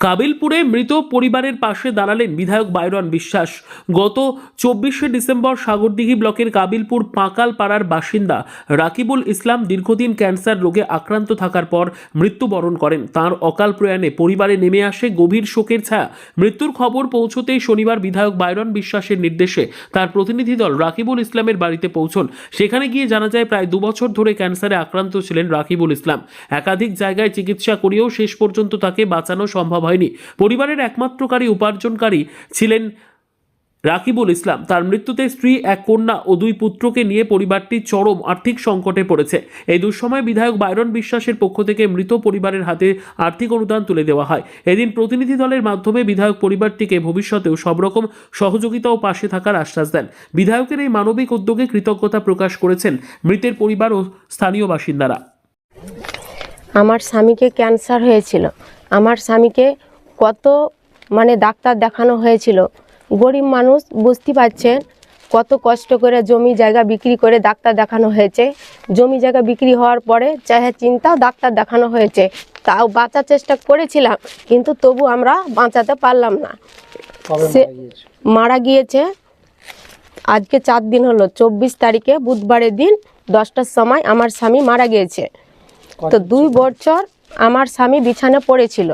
কাবিলপুরে মৃত পরিবারের পাশে দাঁড়ালেন বিধায়ক বাইরন বিশ্বাস। গত চব্বিশে ডিসেম্বর সাগরদিঘি ব্লকের কাবিলপুর পাঁকাল পাড়ার বাসিন্দা রাকিবুল ইসলাম দীর্ঘদিন ক্যান্সার রোগে আক্রান্ত থাকার পর মৃত্যুবরণ করেন। তার অকাল প্রয়াণে পরিবারে নেমে আসে গভীর শোকের ছায়া। মৃত্যুর খবর পৌঁছতেই শনিবার বিধায়ক বাইরন বিশ্বাসের নির্দেশে তার প্রতিনিধি দল রাকিবুল ইসলামের বাড়িতে পৌঁছন। সেখানে গিয়ে জানা যায়, প্রায় দুবছর ধরে ক্যান্সারে আক্রান্ত ছিলেন রাকিবুল ইসলাম। একাধিক জায়গায় চিকিৎসা করেও শেষ পর্যন্ত তাকে বাঁচানো সম্ভব হয়নি। পরিবারের একমাত্রকারী উপার্জনকারী ছিলেন রাকিবুল ইসলাম। তার মৃত্যুতে স্ত্রী, এক কন্যা ও দুই পুত্রকে নিয়ে পরিবারটি চরম আর্থিক সংকটে পড়েছে। এই দুঃসময় বিধায়ক বাইরন বিশ্বাসের পক্ষ থেকে মৃত পরিবারের হাতে আর্থিক অনুদান তুলে দেওয়া হয়। এদিন প্রতিনিধি দলের মাধ্যমে বিধায়ক পরিবারটিকে ভবিষ্যতেও সব রকম সহযোগিতা ও পাশে থাকার আশ্বাস দেন। বিধায়কের এই মানবিক উদ্যোগে কৃতজ্ঞতা প্রকাশ করেছেন মৃতের পরিবার ও স্থানীয় বাসিন্দারা। আমার স্বামীকে ক্যান্সার হয়েছিল। আমার স্বামীকে কত মানে ডাক্তার দেখানো হয়েছিল। গরিব মানুষ বুঝতে পারছেন কত কষ্ট করে জমি জায়গা বিক্রি করে ডাক্তার দেখানো হয়েছে। জমি জায়গা বিক্রি হওয়ার পরে চাহে চিন্তাও ডাক্তার দেখানো হয়েছে। তাও বাঁচার চেষ্টা করেছিলাম কিন্তু তবু আমরা বাঁচাতে পারলাম না। সে মারা গিয়েছে? আজকে চার দিন হলো চব্বিশ তারিখে বুধবারের দিন দশটার সময় আমার স্বামী মারা গিয়েছে। তো দুই বছর আমার স্বামী বিছানা পড়েছিল।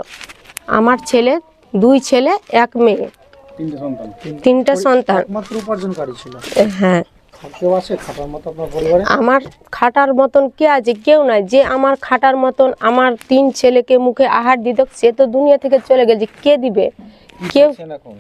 আমার ছেলে দুই ছেলে এক মেয়ে। তিনটে সন্তান। হ্যাঁ। আমার খাটার মতন কে আছে? কেউ নাই। যে আমার খাটার মতন আমার তিন ছেলেকে মুখে আহার দিত সে তো দুনিয়া থেকে চলে গেছে। কে দিবে? কেউ এখন?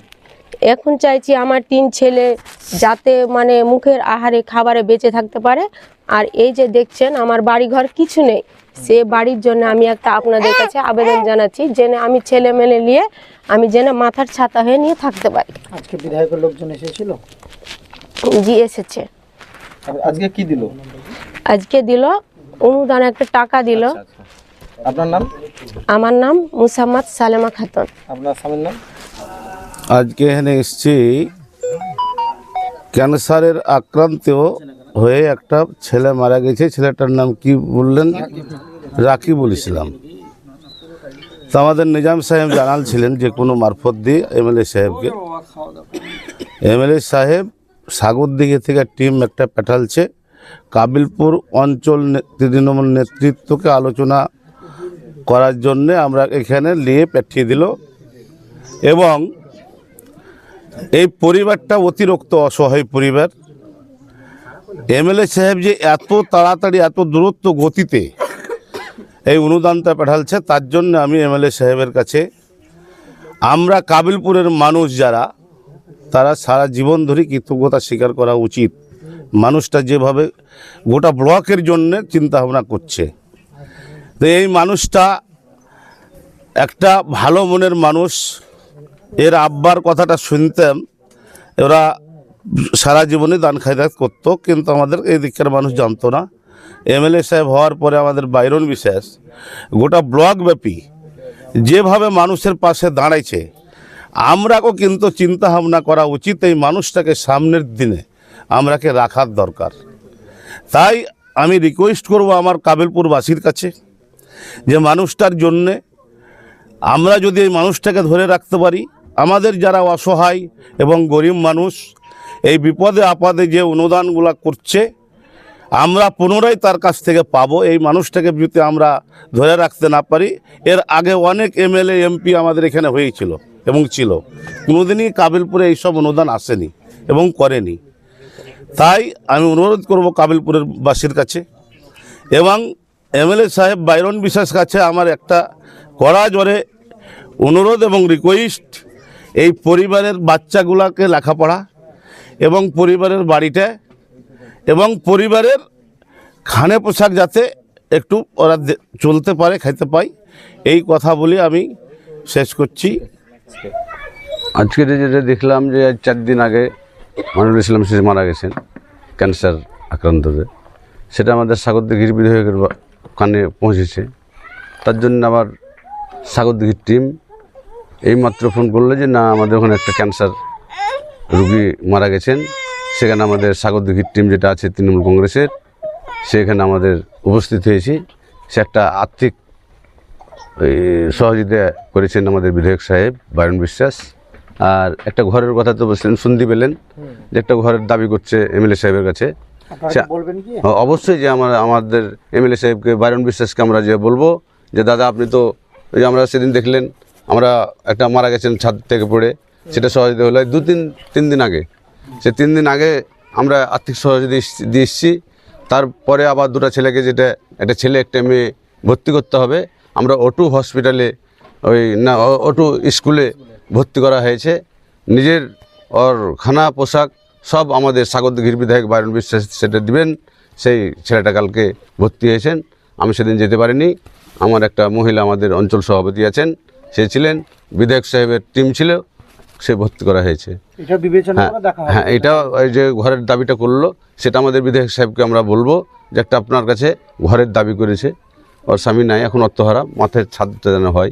এখন চাইছি আমার তিন ছেলে যাতে মানে মুখের আহারে খাবারে বেঁচে থাকতে পারে। আর এই যে দেখছেন আমার বাড়ি ঘর কিছু নেই। সে বাড়ির জন্য আমি একটা আপনাদের কাছে আবেদন জানাচ্ছি যেন আমি ছেলে মেলে নিয়ে আমি যেন মাথার ছাতা হয়ে নিয়ে থাকতে পারি। আজকে বিধায়কের লোকজন এসেছিল? জি এসেছে। আজকে কি দিল? আজকে দিল অনুদান একটা টাকা দিল। আচ্ছা, আপনার নাম? আমার নাম মুসাম্মদ সালেমা খাতুন। আপনার স্বামীর নাম? আজকে এখানে এসছি। ক্যান্সারের আক্রান্ত হয়ে একটা ছেলে মারা গেছে। ছেলেটার নাম কি বললেন? রাকিবুল ইসলাম তো আমাদের নিজাম সাহেব জানাল ছিলেন যে কোনো মারফত দিয়ে এমএলএ সাহেবকে। এমএলএ সাহেব সাগর দিকে থেকে টিম একটা পাঠালছে। কাবিলপুর অঞ্চল তৃণমূল নেতৃত্বকে আলোচনা করার জন্যে আমরা এখানে নিয়ে পাঠিয়ে দিল। এবং এই পরিবারটা অতিরিক্ত অসহায় পরিবার। এমএলএ সাহেব যে এত তাড়াতাড়ি এত দূরত্ব গতিতে এই অনুদানটা পাঠালছে তার জন্য আমি এমএলএ সাহেবের কাছে আমরা কাবিলপুরের মানুষ যারা তারা সারা জীবন ধরে কৃতজ্ঞতা স্বীকার করা উচিত মানুষটা যেভাবে গোটা ব্লকের জন্য চিন্তা ভাবনা করছে তো এই মানুষটা একটা ভালো মনের মানুষ, এর আব্বার কথাটা শুনতাম, ওরা সারা জীবনে দান খায়রাত করতো, কিন্তু আমাদের এই মানুষ জানতো না। এমএলএ সাহেব হওয়ার পরে আমাদের বাইরন বিশেষ গোটা ব্লক ব্যাপী যেভাবে মানুষের পাশে দাঁড়াইছে, আমরাকেও কিন্তু চিন্তা ভাবনা করা উচিত এই মানুষটাকে সামনের দিনে আমরাকে রাখার দরকার। তাই আমি রিকোয়েস্ট করব আমার কাবিলপুরবাসীর কাছে যে মানুষটার জন্যে আমরা যদি এই মানুষটাকে ধরে রাখতে পারি, আমাদের যারা অসহায় এবং গরিব মানুষ এই বিপদে আপদে যে অনুদানগুলো করছে, আমরা পুনরায় তার কাছ থেকে পাবো। এই মানুষটাকে যদি আমরা ধরে রাখতে না পারি, এর আগে অনেক এমএলএ, এমপি আমাদের এখানে হয়েছিল এবং ছিল। কোনোদিনই কাবিলপুরে এইসব অনুদান আসেনি এবং করেনি। তাই আমি অনুরোধ করব কাবিলপুরের বাসীর কাছে এবং এমএলএ সাহেব বাইরন বিশ্বাস কাছে আমার একটা কড়া জোরে অনুরোধ এবং রিকোয়েস্ট এই পরিবারের বাচ্চাগুলাকে লেখাপড়া এবং পরিবারের বাড়িটা এবং পরিবারের খানে পোশাক যাতে একটু ওরা চলতে পারে, খাইতে পাই এই কথা বলে আমি শেষ করছি। আজকে যেটা দেখলাম যে চার দিন আগে মানুল ইসলাম শেষ মারা গেছেন, ক্যান্সার আক্রান্ত হয়ে সেটা আমাদের সাগরদিঘির বিধায়কের বা- কানে পৌঁছেছে। তার জন্য আবার সাগরদিঘির টিম এইমাত্র ফোন করল যে, না, আমাদের ওখানে একটা ক্যান্সার রুগী মারা গেছেন। সেখানে আমাদের সাগরদিঘির টিম যেটা আছে তৃণমূল কংগ্রেসের সেখানে আমাদের উপস্থিত হয়েছি। সে একটা আর্থিক সহযোগিতা করেছেন আমাদের বিধায়ক সাহেব বায়ন বিশ্বাস। আর একটা ঘরের কথা তো বলছেন শুনতে পেলেন যে একটা ঘরের দাবি করছে এমএলএ সাহেবের কাছে। হ্যাঁ, অবশ্যই যে আমরা আমাদের এমএলএ সাহেবকে বায়রন বিশ্বাসকে আমরা যে বলব যে দাদা আপনি তো ওই যে আমরা সেদিন দেখলেন আমরা একটা মারা গেছেন ছাদ থেকে পড়ে। সেটা সহযোগিতা হলো। দু তিন তিন দিন আগে। সে তিন দিন আগে আমরা আর্থিক সহযোগিতা দিয়ে এসেছি তারপরে আবার দুটো ছেলেকে যেটা, একটা ছেলে, একটা মেয়ে ভর্তি করতে হবে। আমরা ওটু হসপিটালে ওই না ওটু স্কুলে ভর্তি করা হয়েছে। নিজের ওর খানা, পোশাক সব আমাদের স্বাগতগির বিধায়ক বায়রন বিশ্বাস সেটা দিবেন। সেই ছেলেটা কালকে ভর্তি হয়েছেন। আমি সেদিন যেতে পারিনি। আমার একটা মহিলা আমাদের অঞ্চল সভাপতি আছেন, সে ছিলেন। বিধায়ক সাহেবের টিম ছিল। সে ভর্তি করা হয়েছে। হ্যাঁ হ্যাঁ এটা ওই যে ঘরের দাবিটা করল সেটা আমাদের বিধায়ক সাহেবকে আমরা বলব যে একটা আপনার কাছে ঘরের দাবি করেছে। ওর স্বামী নাই এখন অর্থহারা মাথায় ছাদটা যেন হয়।